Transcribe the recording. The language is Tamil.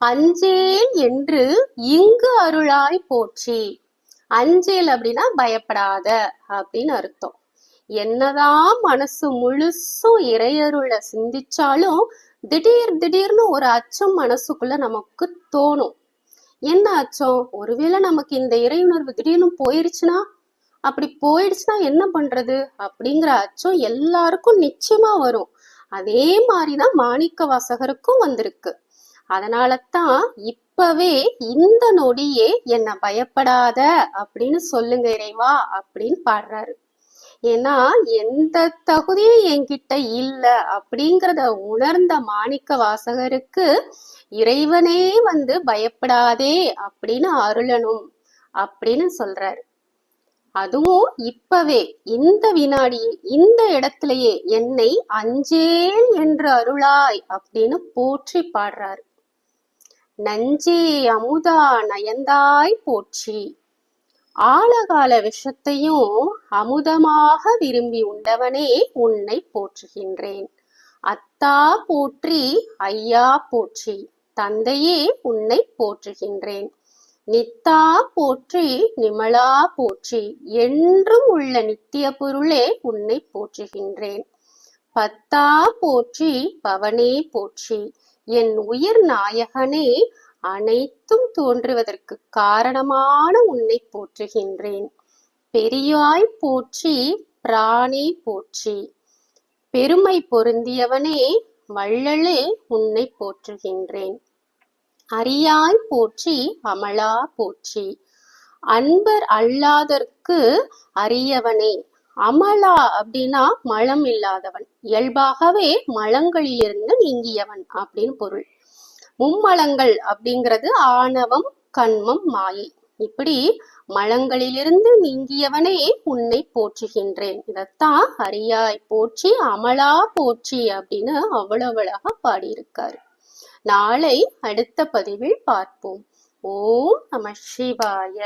அஞ்சேல் என்று இங்கு அருளாய் போற்றி. அஞ்சேல் அப்படின்னா பயப்படாத அப்படின்னு அர்த்தம். என்னதான் மனசு முழுசும் இறையருளை சிந்திச்சாலும் திடீர் திடீர்னு ஒரு அச்சம் மனசுக்குள்ள நமக்கு தோணும். என்ன அச்சம்? ஒருவேளை நமக்கு இந்த இறையுணர்வு திடீர்னு போயிருச்சுன்னா அப்படி போயிடுச்சுன்னா என்ன பண்றது? அப்படிங்கிற அச்சம் எல்லாருக்கும் நிச்சயமா வரும். அதே மாதிரிதான் மாணிக்க வாசகருக்கும் வந்திருக்கு. அதனால தான் இப்பவே இந்த நொடியே என்ன பயப்படாத அப்படின்னு சொல்லுங்க இறைவா அப்படின்னு பாடுறாரு. ஏன்னா எந்த தகுதியும் என்கிட்ட இல்ல அப்படிங்கிறத உணர்ந்த மாணிக்க வாசகருக்கு இறைவனே வந்து பயப்படாதே அப்படின்னு அருளணும் அப்படின்னு சொல்றாரு. அதுவும் இப்பவே இந்த வினாடியே இந்த இடத்திலேயே என்னை அஞ்சேல் என்று அருளாய் அப்படின்னு போற்றி பாடுறாரு. நஞ்சே அமுதா நயந்தாய் போற்றி. ஆழகால விஷத்தையும் அமுதமாக விரும்பி உண்டவனே உன்னை போற்றுகின்றேன். அத்தா போற்றி ஐயா போற்றி தந்தையே உன்னை போற்றுகின்றேன். நித்தா போற்றி நிமலா போற்றி என்றும் உள்ள நித்திய பொருளே உன்னை போற்றுகின்றேன். பத்தா போற்றி பவனே போற்றி என் உயிர் நாயகனே அனைத்தும் தோன்றுவதற்கு காரணமான உன்னை போற்றுகின்றேன். பெரியாய் போற்றி பிராணே போற்றி. பெருமை பொருந்தியவனே வள்ளலே உன்னை போற்றுகின்றேன். அரியாய் போற்றி அமலா போற்றி. அன்பர் அல்லாதற்கு அரியவனே அமலா அப்படின்னா மலம் இல்லாதவன். இயல்பாகவே மலங்களிலிருந்து நீங்கியவன் அப்படின்னு பொருள். மும்மலங்கள் அப்படிங்கிறது ஆணவம் கண்மம் மாயை. இப்படி மலங்களிலிருந்து நீங்கியவனே உன்னை போற்றுகின்றேன். இதத்தான் அரியாய் போற்றி அமலா போற்றி அப்படின்னு அவ்வளவு அழகா பாடியிருக்காரு. நாளை அடுத்த பதிவில் பார்ப்போம். ஓம் நம சிவாய.